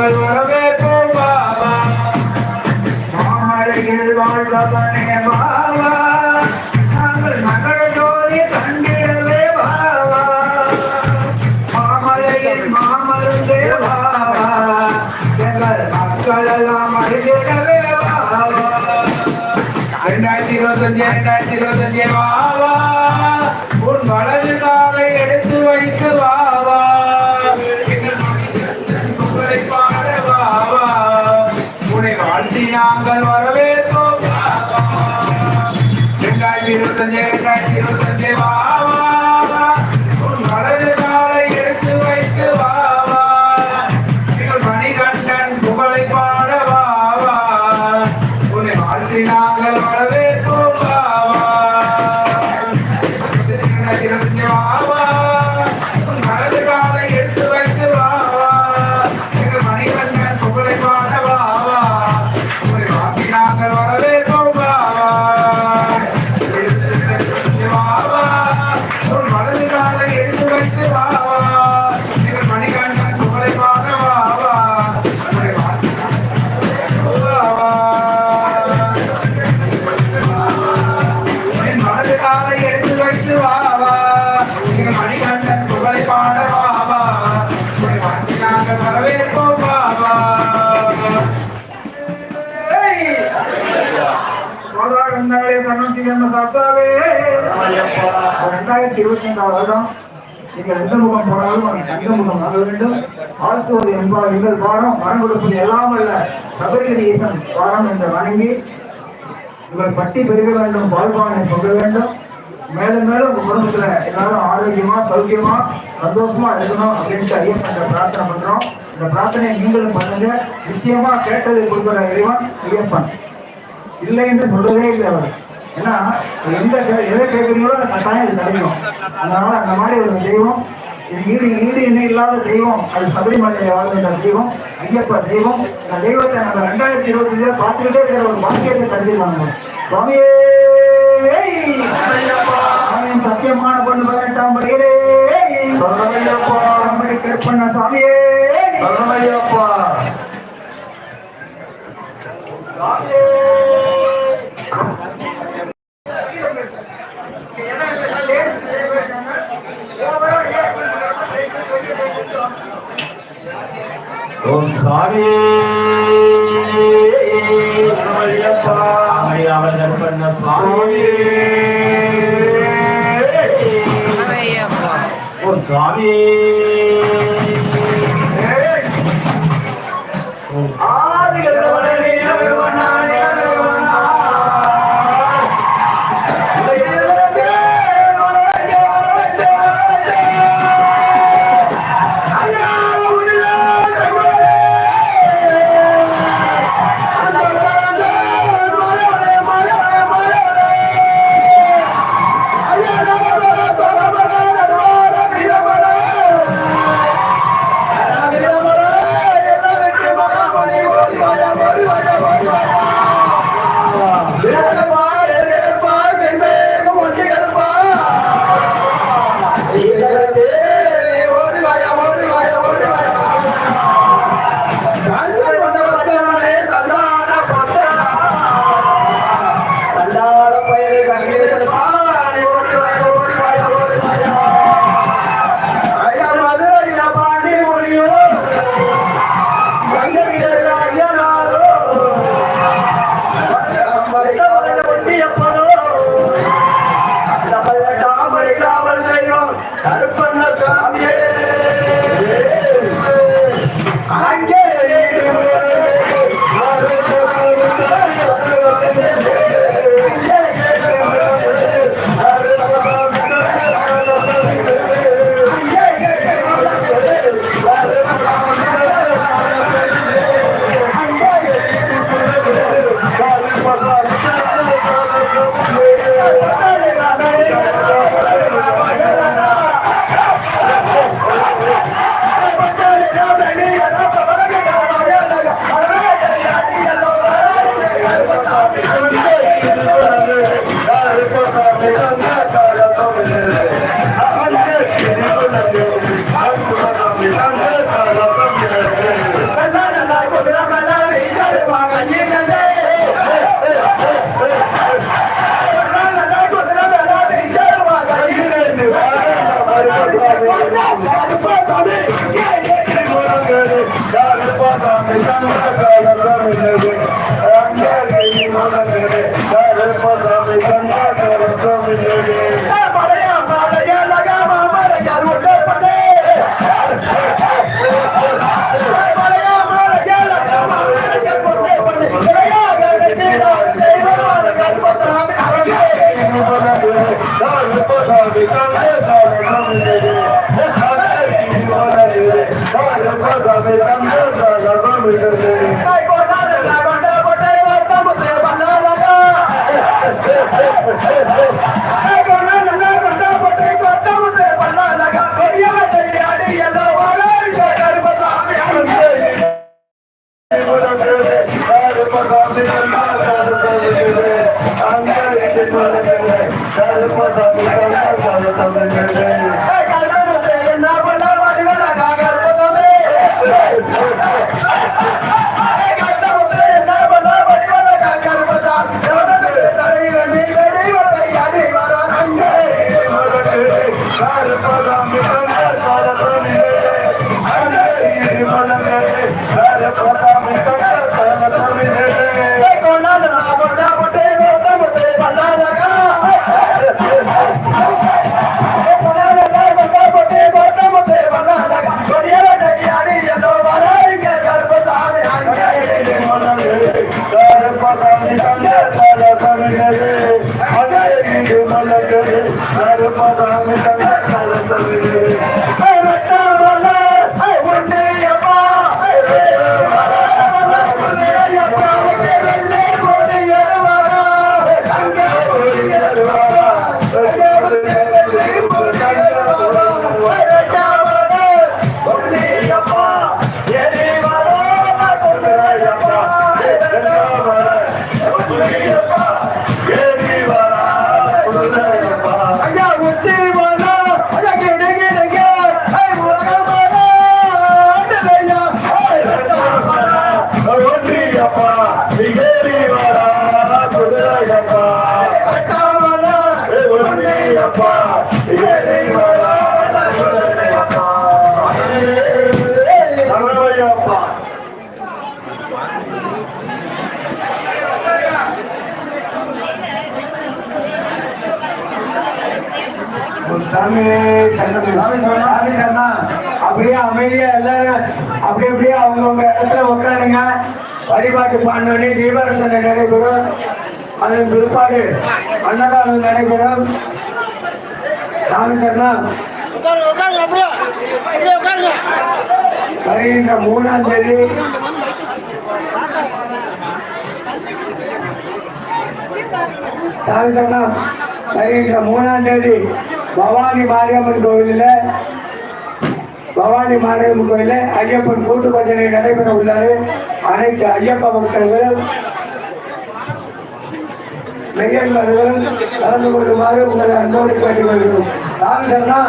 Bye-bye. ரெண்டாயிரத்தி இருபத்தஞ்சு ரெண்டாயிரத்தி இருபத்தஞ்சு நீங்கள் எந்த முகம் போனாலும் அது தங்க முகம் வாங்க வேண்டும். ஆழ்த்துவது என்பார் எங்கள் பாடம் மரம் கொடுப்பது எல்லாம் அல்ல. சபரிகரீசன் பாடம் என்று வணங்கி இவர் பட்டி பெருக வேண்டும் வாழ்வானை பொங்க வேண்டும். மேலும் மேலும் உங்க குடும்பத்துல எல்லாரும் ஆரோக்கியமா சௌக்கியமா சந்தோஷமா இருக்கணும் அப்படின்ட்டு ஐயப்பன் பிரார்த்தனை பண்றோம். இந்த பிரார்த்தனையை நீங்களும் பண்ணுங்க. நிச்சயமா கேட்டதை கொடுக்குற இறைவன் ஐயப்பன். இல்லை என்று சொல்லவே இல்லை அவர். ஏன்னா எந்த எதை கேட்குறீங்களோ அந்த கட்டாயம் அது கிடைக்கும். அதனால அந்த மாதிரி ஒரு தெய்வம் இது ஈடு ஈடு இணை இல்லாத தெய்வம் அது சபரிமலையில் வாழ்கின்ற தெய்வம் ஐயப்பா தெய்வம் இந்த தெய்வத்தை நம்ம ரெண்டாயிரத்தி இருபத்தி அஞ்சுல பார்த்துக்கிட்டே இருக்கிற ஒரு பாக்கியத்தை கருதிடுவாங்க சுவாமியே சத்தியமான பொண்ணு பதினெட்டாம் படிகளே அப்படி கேட்பண்ண சாமியே ஓம் சாமி அவர்கள் பண்ண ஓம் ஐயா அப்படியே அமைதியா எல்லாரும் அப்படி அப்படியே அவங்கவுங்க இடத்துல உட்காருங்க வழிபாட்டு பாண்டோனே தீபாரசனை நடைபெறும் அதன் பிற்பாடு அன்னதானம் நடைபெறும் சாமி சரணம் உட்காருங்க உட்காருங்க அப்படியே அப்படியே உட்காருங்க வருகின்ற மூணாம் தேதி. சரணம் வருகின்ற மூணாம் தேதி பவானி மாரியம்மன் கோவிலில் பவானி மாரியம்மன் கோயிலில் ஐயப்பன் கூட்டு பஜனை நடைபெற உள்ளது. அனைத்து ஐயப்ப பக்தர்கள் மெய்யன்பர்களும் கலந்து கொள்ளுமாறு உங்களை அன்போடு கேட்டுக்கொள்கிறோம். சாமிகள்னா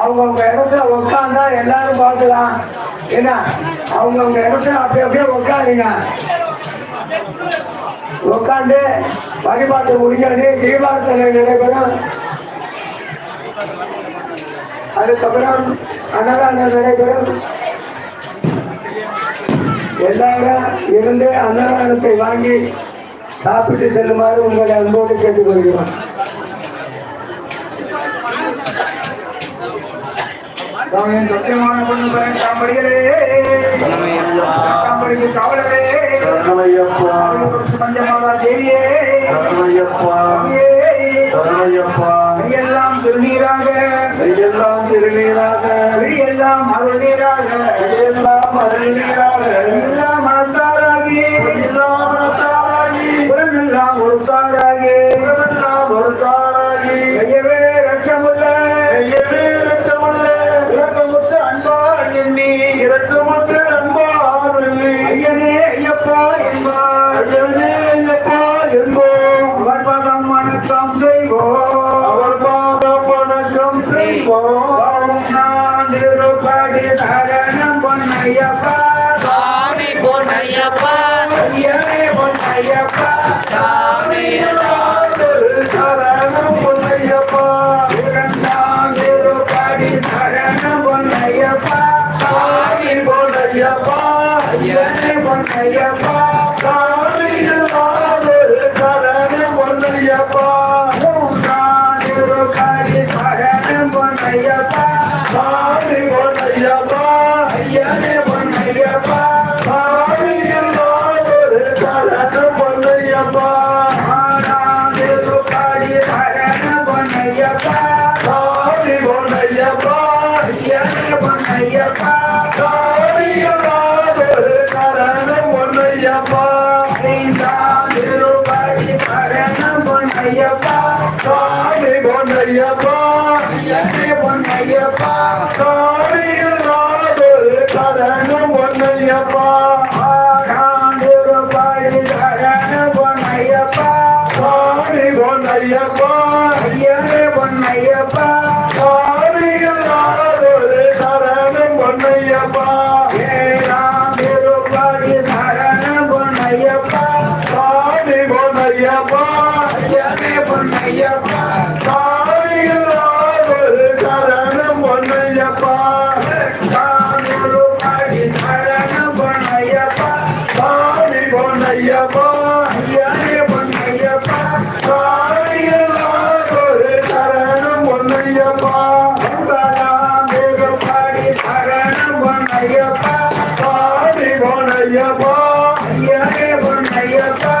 அவங்கவுங்க இடத்துல உட்காந்தா எல்லாரும் பார்க்கலாம். என்ன அவங்கவுங்க இடத்துல அப்படி அப்படியே உட்காருங்க உட்காந்து வழிபாட்டு முடிஞ்சது தீபார்த்தனை நடைபெறும். அதுக்கப்புறம் அன்னதானம் நடைபெறும். எல்லாரும் இருந்து அன்னதானத்தை வாங்கி சாப்பிட்டு செல்லுமாறு உங்களை அன்போடு கேட்டுக்கொள்கிறோம். சாமியின் சத்தியமான பொண்ணு பெயர் காம்படிகளே காம்படிக்கு காவலரே. பஞ்சமாதா தேவியே. திருநீராக. எல்லாம் திருநீராக. அருள்நீராக. எல்லாம் அருள்நீராக. எல்லாம் மனத்தாராகி பொன்னையப்பா சாமி ஐயனே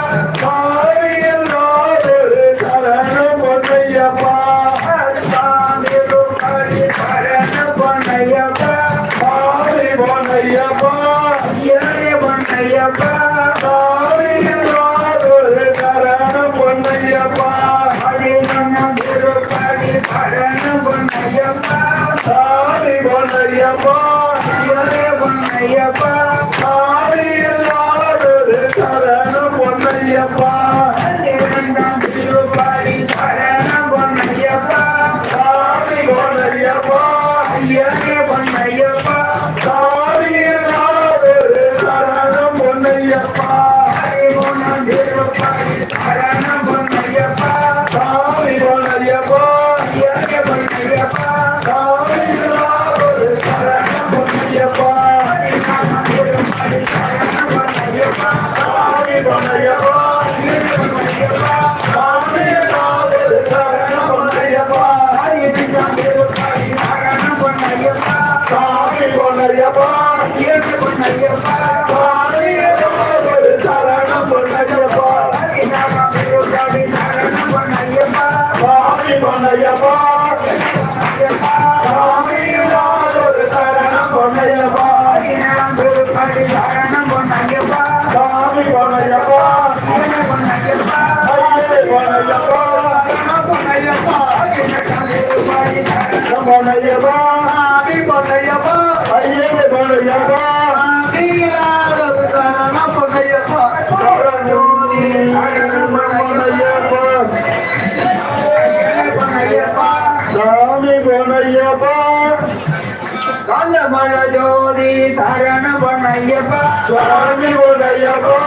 மல ஜோதி சரண பொன்னையப்பா. சாமி பொன்னையப்பா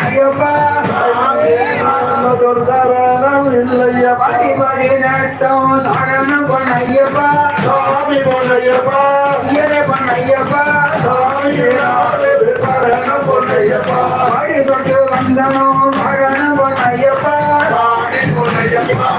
ஐயப்பா. சரணம் இல்லையப்பா பரிபரி நட்டம் சரண பொன்னையப்பா சாமி பொன்னையப்பா ஐயனே பொன்னையப்பா சாமியில்லாதொரு சரணம் பொன்னையப்பா படி தொட்டு வந்தனோ சரண பொன்னையப்பா சாமி பொன்னையப்பா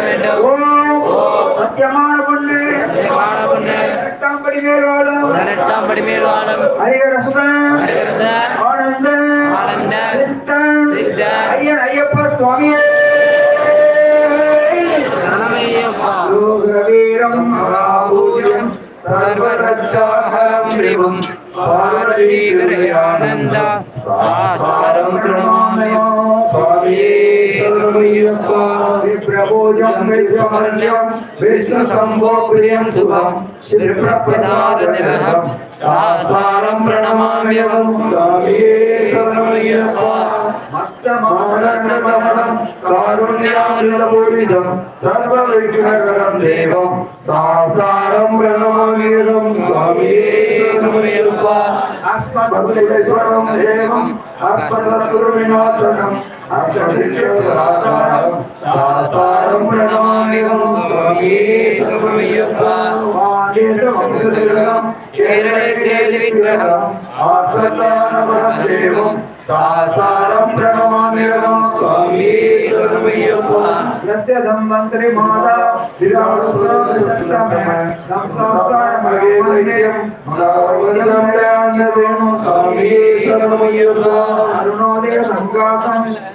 வேண்டும். சத்தியமான பொண்ணு. சத்தியமான பொண்ணு. எட்டாம் படி மேல் வாழும். பதினெட்டாம் படி மேல் வாழும். ஹரிகரசுதன் ஹரிகரச ஆனந்த. ஆனந்த. சித்தன் சித்தன் ஐயன் ஐயப்ப சுவாமியே. சரணமையப்பா மகாபூஜம். सर्वैरप्प विप्रभोजं विश्वमर्ण्यं विष्णुशम्भो प्रियं शुभं श्रीप्रप्रसादनिलहं सास्तारं प्रणमाम्यहं स्वामी सर्वैरप्प मत्तमानसतमसं कारुण्यार्णभूमिजं सर्वविघ्नकरं देवं सांसारं प्रणमामीरं स्वामीरुपा अस्मद्भुतिश्वरं देवम् अस्मद्गुरुविनाशनम् अष्टदिव्यसराकारं सांसारं प्रणमामीरं स्वामी सर्वमियप्पा केरळे केलिविग्रहम् आत्सन्नानवदेवम् సాసారం ప్రణమామి స్వామి यस्य धन्वन्तरे माता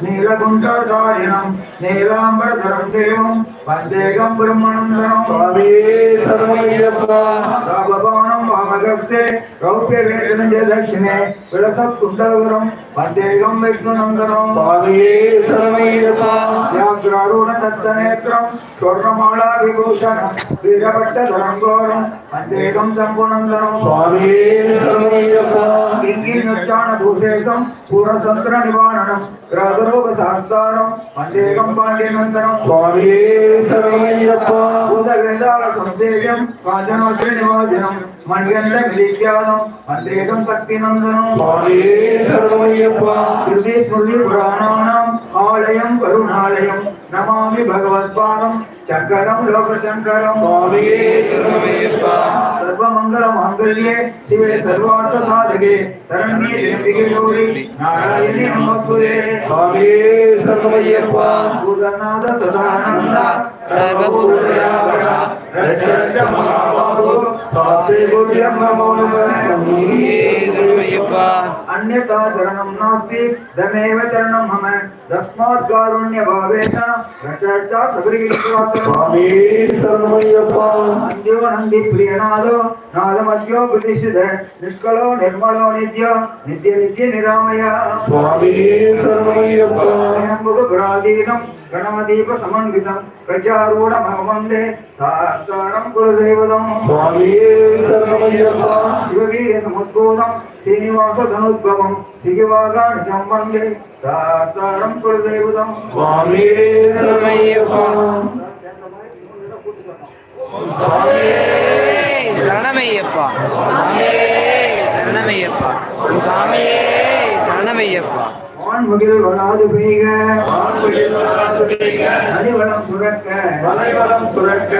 నీలగుంటారిణం నీలాంబరధరం దేవం వందేగం బ్రహ్మణందనం స్వామీ సర్వయ్యప్ప రౌప్య వేదన జయదక్షిణే విలసత్కుండగురం సందేహం విష్ణునందనం రుణ దత్తనేత్రం స్వర్ణమాళా విభూషణ వీరభట్టధరం ఘోరం సందేహం శంకునందనం ఇంగిర్నుష్టాన భూషేషం పూర్ణతంత్ర నివారణం రాజరోగ సంసారం సందేహం పాండ్యనందనం స్వామి భూత వేదాల సందేహం వాజనోత్రి నివాజనం மண்கண்ட விழிக்காதம் மந்தேகம் சக்தி நந்தனம் திருதி ஸ்மிருதி புராணானாம் ஆலயம் கருணாலயம் நமாமி பகவத்பாதம் சங்கரம் லோகசங்கரம் சர்வமங்கல மாங்கல்யே சிவே சர்வார்த்த சாதகே தரண்யே தேவிகே கௌரி நாராயணி நமஸ்துதே சுவாமியே சர்வையப்பா பூதநாத சதானந்த சர்வபூதயாவர ரச்சரச்ச மகாபாபோ अन्यथा शरणं नास्ति धमेव शरणं मम తస్మాత్ నిష్కళో నిర్మలో నిత్య నిత్య నిత్య నిరామయ. స్వామి గణాదీప సమన్వితం ప్రజారూఢ కులదేవతం. శ్రీనివాస ధనుద్భవం శ్రీవాగా குலதெய்வதம் சுவாமியே சரணமையப்பா சரணமையப்பா. சாமியே சரணமையப்பா. சாமியே சரணமையப்பா. ஆண்மகிழ் வளாது பெய்க. ஆண்மகிழ் வளாது சுரக்க.